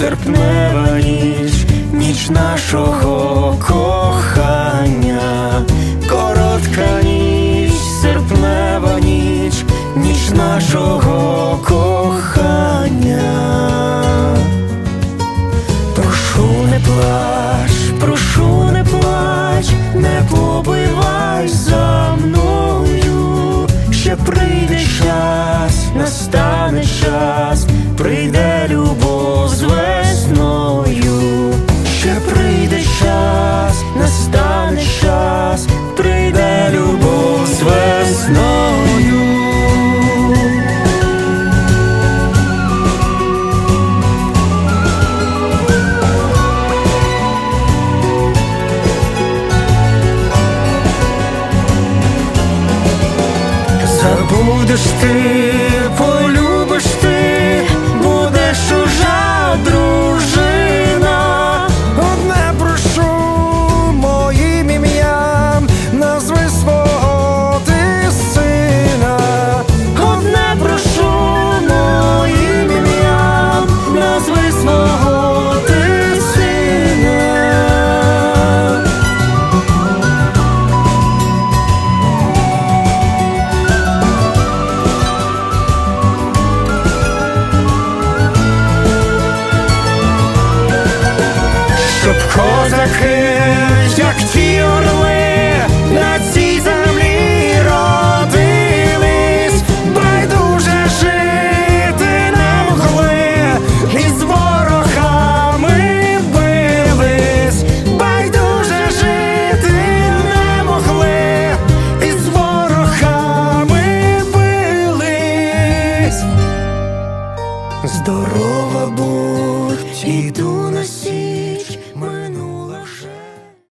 серпнева ніч, ніч нашого кохання, коротка ніч, серпнева ніч, ніч нашого кохання, прошу не плач, прошу. Забудеш ти, полюбиш козаки, як ті орли, на цій землі родились, байдуже жити не могли, і з ворогами бились, байдуже жити не могли, і з ворогами бились. Здорова будь, іду.